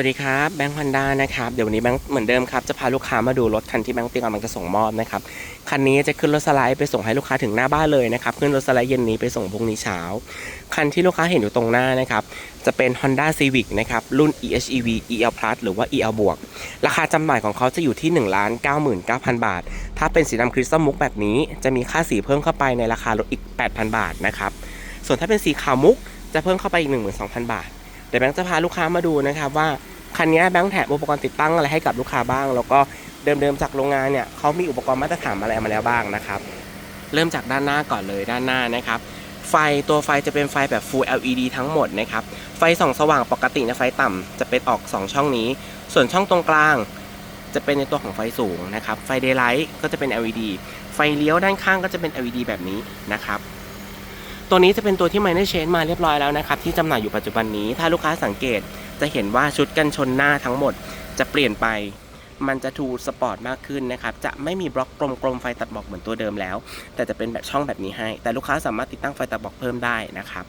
วัสดีครับแบงค์ฮอนด้านะครับเดี๋ยววันนี้แบงค์เหมือนเดิมครับจะพาลูกค้ามาดูรถคันที่แบงค์เตรียมกำลังจะส่งมอบนะครับคันนี้จะขึ้นรถสไลด์ไปส่งให้ลูกค้าถึงหน้าบ้านเลยนะครับขึ้นรถสไลด์เย็นนี้ไปส่งพรุ่งนี้เช้า คันที่ลูกค้าเห็นอยู่ตรงหน้านะครับจะเป็น Honda Civic นะครับรุ่น EHEV EL Plus หรือว่า EL บวกราคาจำหน่ายของเขาจะอยู่ที่ 1 9 9 0 0 0 บาท ถ้าเป็นสีดำคริสตัลมุกแบบนี้ จะมีค่าสีเพิ่มเข้าไปในราคารถอีก 8,000 บาทนะครับส่วนถ้าเป็นสีขาวมุกจะเพิ่มเข้าไปอีก12,000 บาท เดี๋ยวแบงค์จะพาลูกค้ามาดูนะครับว่าคันนี้แบงค์แถมอุปกรณ์ติดตั้งอะไรให้กับลูกค้าบ้าง แล้วก็เดิมๆจากโรงงานเนี่ยเขามีอุปกรณ์มาตรฐานอะไรมาแล้วบ้างนะครับ เริ่มจากด้านหน้าก่อนเลยด้านหน้านะครับไฟตัวไฟจะเป็นไฟแบบ Full LED ทั้งหมดนะครับ ไฟส่องสว่างปกติในะไฟต่ำจะเป็นออก 2 ช่องนี้ ส่วนช่องตรงกลาง จะเป็นในตัวของไฟสูงนะครับ ไฟ Daylight ก็จะเป็น LED ไฟเลี้ยวด้านข้างก็จะเป็น LED แบบนี้นะครับ ตัวนี้จะเป็นตัวที่ Minor Change มาเรียบร้อยแล้วนะครับที่จำหน่ายอยู่ปัจจุบันนี้ถ้าลูกค้าสังเกตจะเห็นว่าชุดกันชนหน้าทั้งหมดจะเปลี่ยนไปมันจะทูสปอร์ตมากขึ้นนะครับ จะไม่มีบล็อกกลมๆไฟตัดหมอกเหมือนตัวเดิมแล้ว แต่จะเป็นแบบช่องแบบนี้ให้ แต่ลูกค้าสามารถติดตั้งไฟตัดหมอกเพิ่มได้นะครับ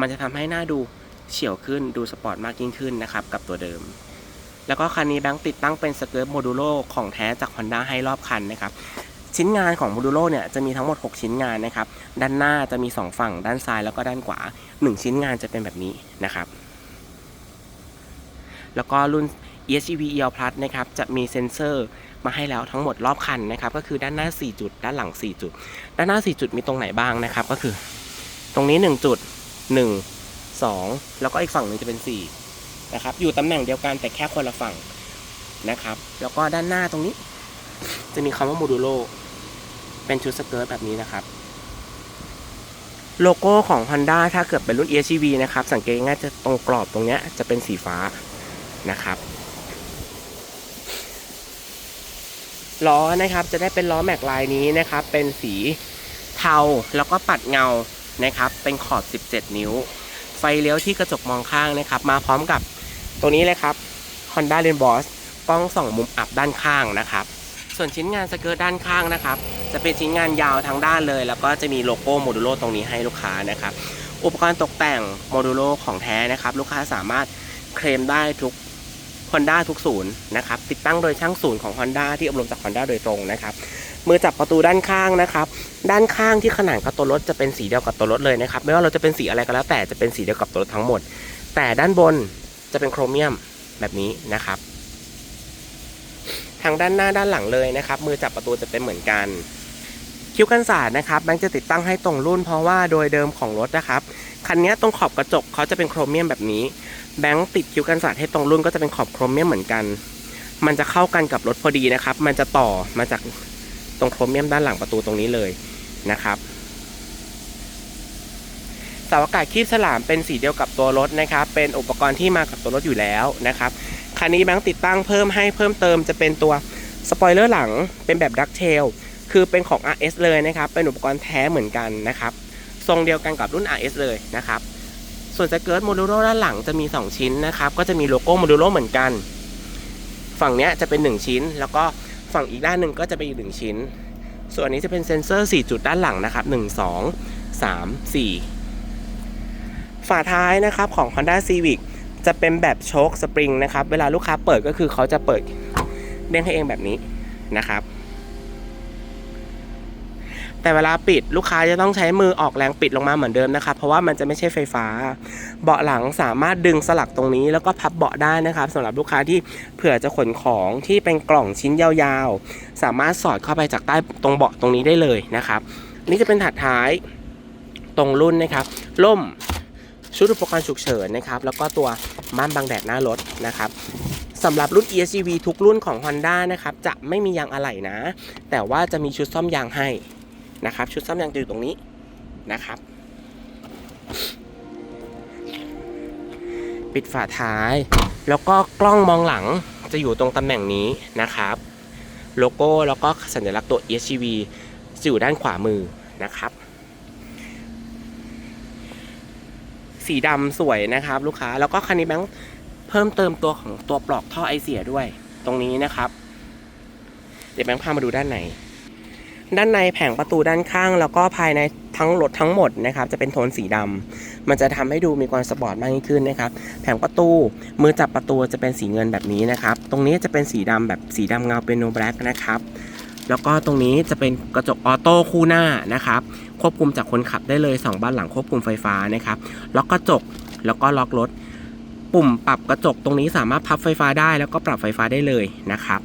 มันจะทำให้หน้าดูเฉียวขึ้นดูสปอร์ตมากยิ่งขึ้นนะครับกับตัวเดิม แล้วก็คันนี้แบงค์ติดตั้งเป็นสเกิร์ตโมดูโลของแท้จาก Honda ให้รอบคันนะครับ ชิ้นงานของโมดูโลเนี่ยจะมีทั้งหมด 6 ชิ้นงานนะครับ ด้านหน้าจะมี 2 ฝั่ง ด้านซ้ายแล้วก็ด้านขวา 1 ชิ้นงานจะเป็นแบบนี้นะครับ แล้วก็รุ่น ESV EL Plus นะครับ จะมีเซ็นเซอร์มาให้แล้วทั้งหมดรอบคันนะครับ ก็คือด้านหน้า 4 จุด ด้านหลัง 4 จุด ด้านหน้า 4 จุดมีตรงไหนบ้างนะครับ ก็คือ ตรงนี้ 1 จุด 1 2 แล้วก็อีกฝั่งหนึ่งจะเป็น 4 นะครับ อยู่ตำแหน่งเดียวกันแต่แค่คนละฝั่งนะครับ แล้วก็ด้านหน้าตรงนี้ จะมีคำว่าโมดูโล เป็นชุดสเกิร์ตแบบนี้นะครับโลโก้ของ Honda ถ้าเกิดเป็นรุ่น EHV นะครับ สังเกตง่ายจะตรงกรอบตรงเนี้ยจะเป็นสีฟ้านะครับล้อนะครับจะได้เป็นล้อแม็กลายนี้นะครับ เป็นสีเทาแล้วก็ปัดเงานะครับ เป็นขอบ 17 นิ้ว ไฟเลี้ยวที่กระจกมองข้างนะครับ มาพร้อมกับตัวนี้เลยครับ Honda l e n b o s กล้องส่องมุมอับด้านข้างนะครับ ส่วนชิ้นงานสเกิร์ตด้านข้างนะครับ จะเป็นชิ้นงานยาวทั้งด้านเลย แล้วก็จะมีโลโก้โมดูโลตรงนี้ให้ลูกค้านะครับ อุปกรณ์ตกแต่งโมดูโลของแท้นะครับ ลูกค้าสามารถเคลมได้ทุก Honda ทุกศูนย์นะครับ ติดตั้งโดยช่างศูนย์ของ Honda ที่อบรมจาก Honda โดยตรงนะครับมือจับประตูด้านข้างนะครับ ด้านข้างที่ขนานกับตัวรถจะเป็นสีเดียวกับตัวรถเลยนะครับ ไม่ว่าเราจะเป็นสีอะไรก็แล้วแต่จะเป็นสีเดียวกับตัวรถทั้งหมด แต่ด้านบนจะเป็นโครเมียมแบบนี้นะครับ ทางด้านหน้าด้านหลังเลยนะครับ มือจับประตูจะเป็นเหมือนกันคิ้วกันศาสตร์นะครับแบงค์จะติดตั้งให้ตรงรุ่นเพราะว่าโดยเดิมของรถนะครับคันนี้ตรงขอบกระจกเขาจะเป็นโครเมียมแบบนี้ แบงค์ติดคิ้วกันศาสตร์ให้ตรงรุ่นก็จะเป็นขอบโครเมียมเหมือนกัน มันจะเข้ากันกับรถพอดีนะครับ มันจะต่อมาจากตรงโครเมียมด้านหลังประตูตรงนี้เลยนะครับสาอากาศคีบฉลามเป็นสีเดียวกับตัวรถนะครับ เป็นอุปกรณ์ที่มากับตัวรถอยู่แล้วนะครับ คันนี้แบงค์ติดตั้งเพิ่มให้เพิ่มเติมจะเป็นตัวสปอยเลอร์หลังเป็นแบบดักเทลคือเป็นของ RS เลยนะครับ เป็นอุปกรณ์แท้เหมือนกันนะครับ ทรงเดียวกันกับรุ่น RS เลยนะครับ ส่วนสเกิร์ตโมดูโลด้านหลังจะมี 2 ชิ้นนะครับ ก็จะมีโลโก้โมดูโลเหมือนกัน ฝั่งนี้จะเป็น 1 ชิ้น แล้วก็ฝั่งอีกด้านหนึ่งก็จะเป็นอีก 1 ชิ้น ส่วนอันนี้จะเป็นเซ็นเซอร์ 4 จุดด้านหลังนะครับ 1 2 3 4 ฝาท้ายนะครับของ Honda Civic จะเป็นแบบโชคสปริงนะครับ เวลาลูกค้าเปิดก็คือเขาจะเปิดเด้งให้เองแบบนี้นะครับ แต่เวลาปิดลูกค้าจะต้องใช้มือออกแรงปิดลงมาเหมือนเดิมนะครับ เพราะว่ามันจะไม่ใช่ไฟฟ้า เบาะหลังสามารถดึงสลักตรงนี้ แล้วก็พับเบาะได้นะครับสำหรับลูกค้าที่เผื่อจะขนของที่เป็นกล่องชิ้นยาวๆ สามารถสอดเข้าไปจากใต้ตรงเบาะตรงนี้ได้เลยนะครับ นี่จะเป็นถัดท้ายตรงรุ่นนะครับล่มชุดอุปกรณ์ฉุกเฉินนะครับ แล้วก็ตัว ม่านบังแดดหน้ารถนะครับสำหรับรุ่น ESCV ทุกรุ่นของ Honda นะครับจะไม่มียางอะไหล่นะ แต่ว่าจะมีชุดซ่อมยางให้นะครับ ชุดซ่อมยางจะอยู่ตรงนี้นะครับ ปิดฝาท้าย แล้วก็กล้องมองหลังจะอยู่ตรงตำแหน่งนี้นะครับ โลโก้แล้วก็สัญลักษณ์ตัว ESCV จะอยู่ด้านขวามือนะครับ สีดำสวยนะครับ ลูกค้าแล้วก็คันนี้แบงค์เพิ่มเติมตัวของตัวปลอกท่อไอเสียด้วย ตรงนี้นะครับ เดี๋ยวแบงค์พามาดูด้านในด้านในแผงประตูด้านข้าง แล้วก็ภายในทั้งรถทั้งหมดนะครับ จะเป็นโทนสีดมันจะทำให้ดูมีความสปอร์ตมากยิ่งขึ้นนะครับ แผงประตูมือจับประตูจะเป็นสีเงินแบบนี้นะครับ ตรงนี้จะเป็นสีดำแบบสีดำเงาเป็นโนแบล็กนะครับ แล้วก็ตรงนี้จะเป็นกระจกออโต้คู่หน้านะครับ ควบคุมจากคนขับได้เลย 2 บ้านหลังควบคุมไฟฟ้านะครับ ล็อกกระจกแล้วก็ล็อกรถ ปุ่มปรับกระจกตรงนี้สามารถพับไฟฟ้าได้ แล้วก็ปรับไฟฟ้าได้เลยนะครับ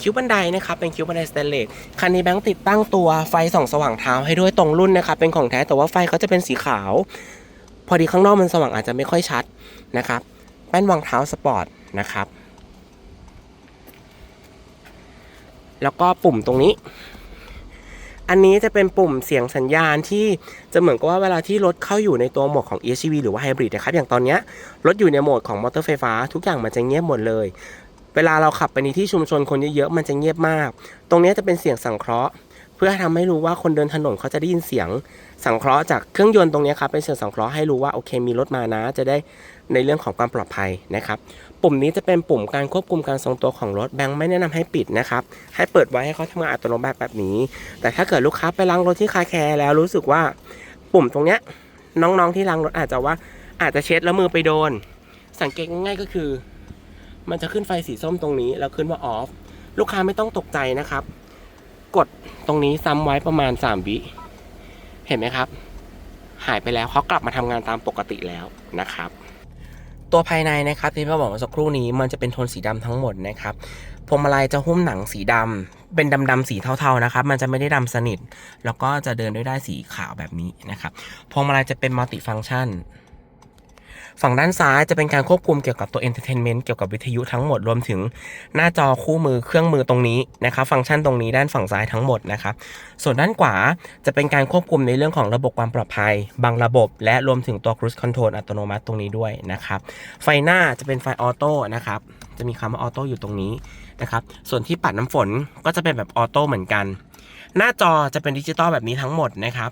คิ้วบันไดนะครับ เป็นคิ้วบันไดสเตนเลส คันนี้แบงค์ติดตั้งตัวไฟส่องสว่างเท้าให้ด้วยตรงรุ่นนะครับ เป็นของแท้แต่ว่าไฟเขาจะเป็นสีขาว พอดีข้างนอกมันสว่างอาจจะไม่ค่อยชัดนะครับ แป้นวางเท้าสปอร์ตนะครับ แล้วก็ปุ่มตรงนี้ อันนี้จะเป็นปุ่มเสียงสัญญาณที่จะเหมือนกับว่าเวลาที่รถเข้าอยู่ในตัวโหมดของ EHEV หรือว่าไฮบริดนะครับ อย่างตอนนี้รถอยู่ในโหมดของมอเตอร์ไฟฟ้า ทุกอย่างมันจะเงียบหมดเลย เวลาเราขับไปในที่ชุมชนคนเยอะๆมันจะเงียบมาก ตรงนี้จะเป็นเสียงสังเคราะห์เพื่อทำให้รู้ว่าคนเดินถนนเขาจะได้ยินเสียงสังเคราะห์จากเครื่องยนต์ตรงนี้ครับเป็นเสียงสังเคราะห์ให้รู้ว่าโอเคมีรถมานะจะได้ในเรื่องของความปลอดภัยนะครับ ปุ่มนี้จะเป็นปุ่มการควบคุมการทรงตัวของรถแบงค์ไม่แนะนำให้ปิดนะครับ ให้เปิดไว้ให้เขาทำงานอัตโนมัติแบบนี้ แต่ถ้าเกิดลูกค้าไปล้างรถที่คาแคร์แล้วรู้สึกว่าปุ่มตรงเนี้ยน้องๆที่ล้างรถอาจจะว่าอาจจะเช็ดแล้วมือไปโดน สังเกตง่ายๆก็คือ มันจะขึ้นไฟสีส้มตรงนี้ แล้วขึ้นว่าออฟลูกค้าไม่ต้องตกใจนะครับ กดตรงนี้ซ้ำไว้ประมาณ3วิเห็นไหมครับ หายไปแล้วเขากลับมาทำงานตามปกติแล้วนะครับ ตัวภายในนะครับที่พ่อบอกเมื่อสักครู่นี้มันจะเป็นโทนสีดำทั้งหมดนะครับพวงมาลัยจะหุ้มหนังสีดำเป็นดำๆสีเทาๆนะครับ มันจะไม่ได้ดำสนิท แล้วก็จะเดินด้วยได้สีขาวแบบนี้นะครับพวงมาลัยจะเป็นมัลติฟังก์ชัน ฝั่งด้านซ้ายจะเป็นการควบคุมเกี่ยวกับตัว Entertainment เกี่ยวกับวิทยุทั้งหมดรวมถึงหน้าจอคู่มือเครื่องมือตรงนี้นะครับฟังก์ชันตรงนี้ด้านฝั่งซ้ายทั้งหมดนะครับส่วนด้านขวาจะเป็นการควบคุมในเรื่องของระบบความปลอดภัย บางระบบ และรวมถึงตัว Cruise Control อัตโนมัติตรงนี้ด้วยนะครับไฟหน้าจะเป็นไฟออโต้นะครับจะมีคำว่าออโต้อยู่ตรงนี้นะครับส่วนที่ปัดน้ำฝนก็จะเป็นแบบออโต้เหมือนกัน หน้าจอจะเป็นดิจิตอลแบบนี้ทั้งหมดนะครับ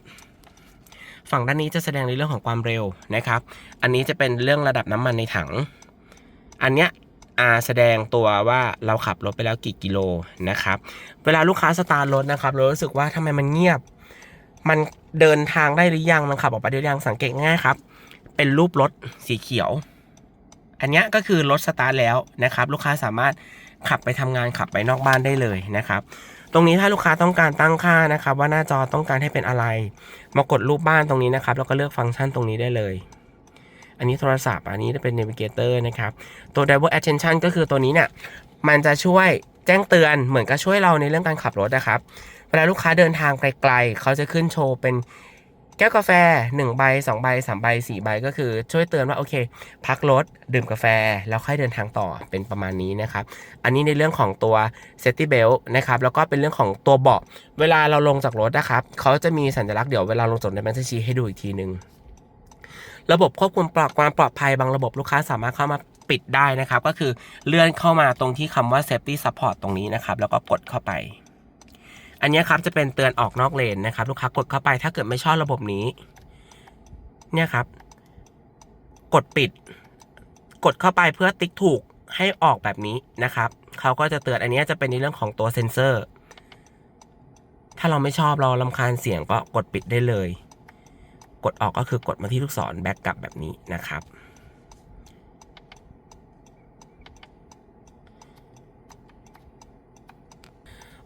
ฝั่งด้านนี้จะแสดงในเรื่องของความเร็วนะครับ อันนี้จะเป็นเรื่องระดับน้ำมันในถัง อันเนี้ยอาแสดงตัวว่าเราขับรถไปแล้วกี่กิโลนะครับ เวลาลูกค้าสตาร์ทรถนะครับเรารู้สึกว่าทำไมมันเงียบ มันเดินทางได้หรือยัง มันขับออกไปได้หรือยัง สังเกตง่ายครับ เป็นรูปรถสีเขียว อันเนี้ยก็คือรถสตาร์ทแล้วนะครับ ลูกค้าสามารถขับไปทำงานขับไปนอกบ้านได้เลยนะครับ ตรงนี้ถ้าลูกค้าต้องการตั้งค่านะครับ ว่าหน้าจอต้องการให้เป็นอะไร มากดรูปบ้านตรงนี้นะครับ แล้วก็เลือกฟังก์ชันตรงนี้ได้เลย อันนี้โทรศัพท์อันนี้จะเป็น Navigator นะครับ ตัว Driver Attention ก็คือตัวนี้เนี่ยมันจะช่วยแจ้งเตือนเหมือนกับช่วยเราในเรื่องการขับรถนะครับ เวลาลูกค้าเดินทางไกลๆ เขาจะขึ้นโชว์เป็น แก้วกาแฟ1ใบ2ใบ3ใบ4ใบก็คือช่วยเตือนว่าโอเค พักรถดื่มกาแฟ แล้วค่อยเดินทางต่อเป็นประมาณนี้นะครับ อันนี้ในเรื่องของตัว safety belt นะครับแล้วก็เป็นเรื่องของตัวเบาะเวลาเราลงจากรถนะครับเขาจะมีสัญลักษณ์เดี๋ยวเวลาลงจากในแบงค์จะชี้ให้ดูอีกทีหนึ่งระบบควบคุมปลอดความปลอดภัยบางระบบลูกค้าสามารถเข้ามาปิดได้นะครับ ก็คือเลื่อนเข้ามาตรงที่คำว่า safety support ตรงนี้นะครับ แล้วก็กดเข้าไป อันนี้ครับจะเป็นเตือนออกนอกเลนนะครับ ลูกค้ากดเข้าไปถ้าเกิดไม่ชอบระบบนี้ เนี่ยครับ กดปิด กดเข้าไปเพื่อติ๊กถูกให้ออกแบบนี้นะครับเขาก็จะเตือนอันนี้จะเป็นในเรื่องของตัวเซนเซอร์ ถ้าเราไม่ชอบเราลำคาญเสียงก็กดปิดได้เลย กดออกก็คือกดมาที่ลูกศรแบ็กกลับแบบนี้นะครับ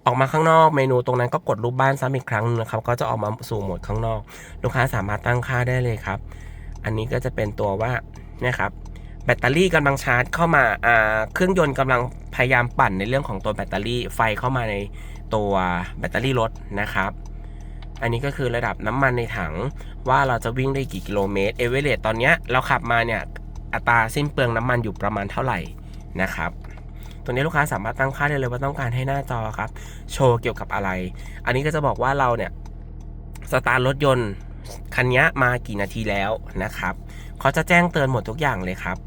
ออกมาข้างนอกเมนูตรงนั้นก็กดรูปบ้านซ้ำอีกครั้งนึงนะครับ ก็จะออกมาสู่โหมดข้างนอก ลูกค้าสามารถตั้งค่าได้เลยครับ อันนี้ก็จะเป็นตัวว่าเนี่ยครับแบตเตอรี่กำลังชาร์จเข้ามาอ่าเครื่องยนต์กำลังพยายามปั่นในเรื่องของตัวแบตเตอรี่ไฟเข้ามาในตัวแบตเตอรี่รถนะครับอันนี้ก็คือระดับน้ำมันในถังว่าเราจะวิ่งได้กี่กิโลเมตรเอเวอเรตตอนนี้เราขับมาเนี่ยอัตราสิ้นเปลืองน้ำมันอยู่ประมาณเท่าไหร่นะครับ ตัวนี้ลูกค้าสามารถตั้งค่าได้เลยว่าต้องการให้หน้าจอครับ โชว์เกี่ยวกับอะไร อันนี้ก็จะบอกว่าเราเนี่ยสตาร์ทรถยนต์คันนี้มากี่นาทีแล้วนะครับเขาจะแจ้งเตือนหมดทุกอย่างเลยครับ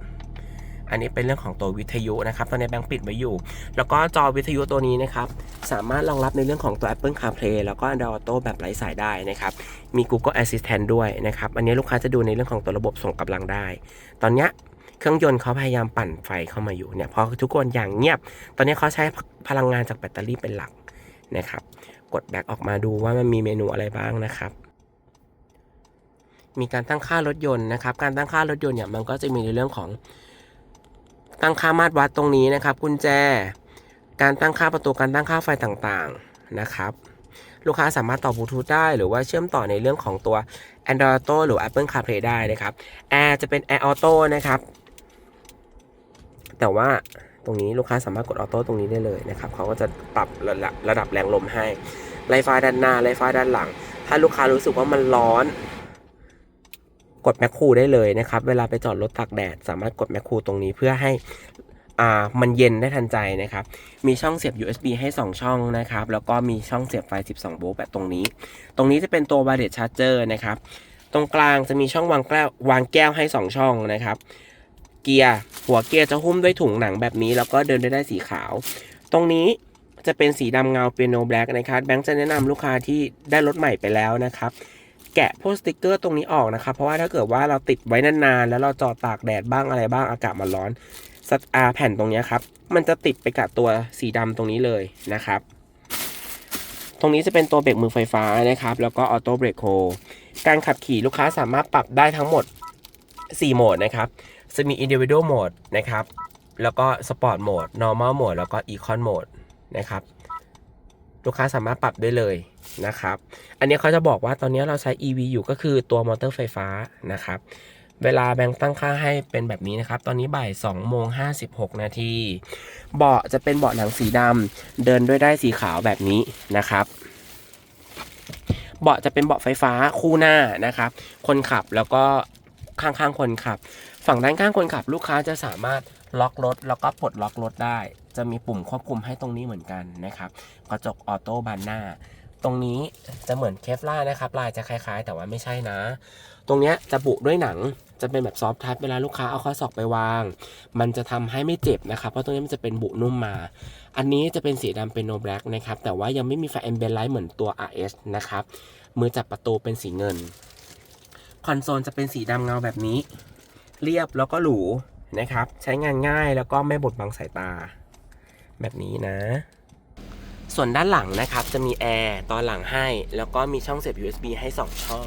อันนี้เป็นเรื่องของตัววิทยุนะครับ ตอนนี้แบงค์ปิดไว้อยู่ แล้วก็จอวิทยุตัวนี้นะครับ สามารถรองรับในเรื่องของตัว Apple CarPlay แล้วก็ Android Auto แบบไร้สายได้นะครับ มี Google Assistant ด้วยนะครับ อันนี้ลูกค้าจะดูในเรื่องของตัวระบบส่งกำลังได้ ตอนนี้ เครื่องยนต์เขาพยายามปั่นไฟเข้ามาอยู่เนี่ยพอทุกคนอย่างเงียบ ตอนนี้เขาใช้พลังงานจากแบตเตอรี่เป็นหลักนะครับ กดแบ็กออกมาดูว่ามันมีเมนูอะไรบ้างนะครับ มีการตั้งค่ารถยนต์นะครับ การตั้งค่ารถยนต์เนี่ยมันก็จะมีในเรื่องของตั้งค่ามาตรวัดตรงนี้นะครับกุญแจ การตั้งค่าประตูการตั้งค่าไฟต่างๆนะครับลูกค้าสามารถต่อบลูทูธได้ หรือว่าเชื่อมต่อในเรื่องของตัว Android Auto หรือ Apple CarPlay ได้นะครับแอร์จะเป็น Air Auto นะครับ แต่ว่าตรงนี้ลูกค้าสามารถกดออโต้ตรงนี้ได้เลยนะครับเขาก็จะปรับระดับระดับแรงลมให้ไล่ฟ้าด้านหน้าไล่ฟ้าด้านหลัง ถ้าลูกค้ารู้สึกว่ามันร้อน กดแมคคูได้เลยนะครับ เวลาไปจอดรถตากแดด สามารถกดแมคคูตรงนี้เพื่อให้อ่ามันเย็นได้ทันใจนะครับ มีช่องเสียบ USB ให้ 2 ช่องนะครับ แล้วก็มีช่องเสียบไฟ 12 โวลต์แบบตรงนี้ ตรงนี้จะเป็นตัว wireless charger นะครับ ตรงกลางจะมีช่องวางแก้ววางแก้วให้ 2 ช่องนะครับ เกียร์หัวเกียร์จะหุ้มด้วยถุงหนังแบบนี้ แล้วก็เดินได้ได้สีขาว ตรงนี้จะเป็นสีดำเงาเปียโนแบล็กนะครับแบงค์จะแนะนำลูกค้าที่ได้รถใหม่ไปแล้วนะครับแกะพวกสติกเกอร์ตรงนี้ออกนะครับ เพราะว่าถ้าเกิดว่าเราติดไว้นานๆ แล้วเราจอดตากแดดบ้างอะไรบ้างอากาศมันร้อนสัตอาแผ่นตรงนี้ครับ มันจะติดไปกับตัวสีดำตรงนี้เลยนะครับ ตรงนี้จะเป็นตัวเบรกมือไฟฟ้านะครับ แล้วก็ออโต้เบรกโฮการขับขี่ลูกค้าสามารถปรับได้ทั้งหมด 4 โหมดนะครับ จะมี individual mode นะครับ แล้วก็ sport mode normal mode แล้วก็ econ mode นะครับ ลูกค้าสามารถปรับได้เลยนะครับ อันนี้เขาจะบอกว่าตอนนี้เราใช้ EV อยู่ก็คือตัวมอเตอร์ไฟฟ้านะครับ เวลาแบงค์ตั้งค่าให้เป็นแบบนี้นะครับ ตอนนี้บ่าย2โมง56 นาที เบาะจะเป็นเบาะหนังสีดำเดินด้วยได้สีขาวแบบนี้นะครับเบาะจะเป็นเบาะไฟฟ้าคู่หน้านะครับ คนขับแล้วก็ข้างๆคนขับ ฝั่งด้านข้างคนขับลูกค้าจะสามารถล็อกรถแล้วก็ปลดล็อกรถได้ จะมีปุ่มควบคุมให้ตรงนี้เหมือนกันนะครับกระจกออโต้บานหน้า ตรงนี้จะเหมือนเคฟล่านะครับ ลายจะคล้ายๆ แต่ว่าไม่ใช่นะ ตรงนี้จะบุด้วยหนังจะเป็นแบบซอฟท์ทัชเวลาลูกค้าเอาข้อศอกไปวาง มันจะทำให้ไม่เจ็บนะครับ เพราะตรงนี้มันจะเป็นบุนุ่มมา อันนี้จะเป็นสีดำเป็นโนแบล็กนะครับ แต่ว่ายังไม่มีไฟแอมเบนไลท์เหมือนตัว RS นะครับ มือจับประตูเป็นสีเงิน คอนโซลจะเป็นสีดำเงาแบบนี้ เรียบแล้วก็หรูนะครับ ใช้งานง่ายแล้วก็ไม่บดบังสายตา แบบนี้นะ ส่วนด้านหลังนะครับจะมีแอร์ตอนหลังให้ แล้วก็มีช่องเสียบ USB ให้ 2 ช่อง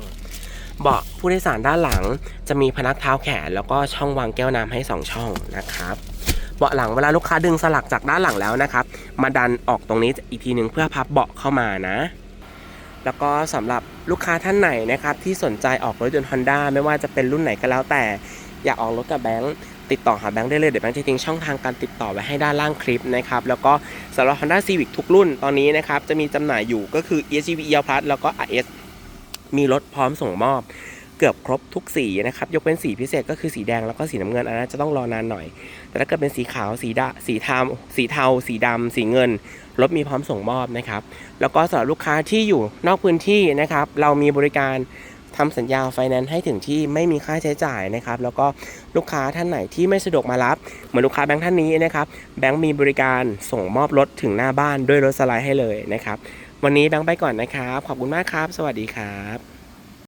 เบาะผู้โดยสารด้านหลัง จะมีพนักเท้าแขน แล้วก็ช่องวางแก้วน้ำให้ 2 ช่องนะครับเบาะหลังเวลาลูกค้าดึงสลักจากด้านหลังแล้วนะครับ มาดันออกตรงนี้อีกทีหนึ่งเพื่อพับเบาะเข้ามานะ แล้วก็สำหรับลูกค้าท่านไหนนะครับที่สนใจออกรถยนต์ Honda ไม่ว่าจะเป็นรุ่นไหนก็แล้วแต่ อยากออกรถกับแบงค์ติดต่อหาแบงค์ได้เลยเดี๋ยวแบงค์จะทิ้งช่องทางการติดต่อไว้ให้ด้านล่างคลิปนะครับแล้วก็สำหรับ Honda Civic ทุกรุ่นตอนนี้นะครับจะมีจำหน่ายอยู่ก็คือ ESV e Plus แล้วก็ RS มีรถพร้อมส่งมอบเกือบครบทุกสีนะครับยกเป็นสีพิเศษก็คือสีแดงแล้วก็สีน้ำเงินอันนั้นจะต้องรอนานหน่อย แต่ถ้าเกิดเป็นสีขาวสีดาสีเทาสีเทา สีดำสีเงินรถมีพร้อมส่งมอบนะครับ แล้วก็สำหรับลูกค้าที่อยู่นอกพื้นที่นะครับ เรามีบริการ ทำสัญญาไฟแนนซ์ให้ถึงที่ไม่มีค่าใช้จ่ายนะครับแล้วก็ลูกค้าท่านไหนที่ไม่สะดวกมารับ เหมือนลูกค้าแบงค์ท่านนี้นะครับแบงค์มีบริการส่งมอบรถถึงหน้าบ้านด้วยรถสไลด์ให้เลยนะครับวันนี้แบงค์ไปก่อนนะครับ ขอบคุณมากครับ สวัสดีครับ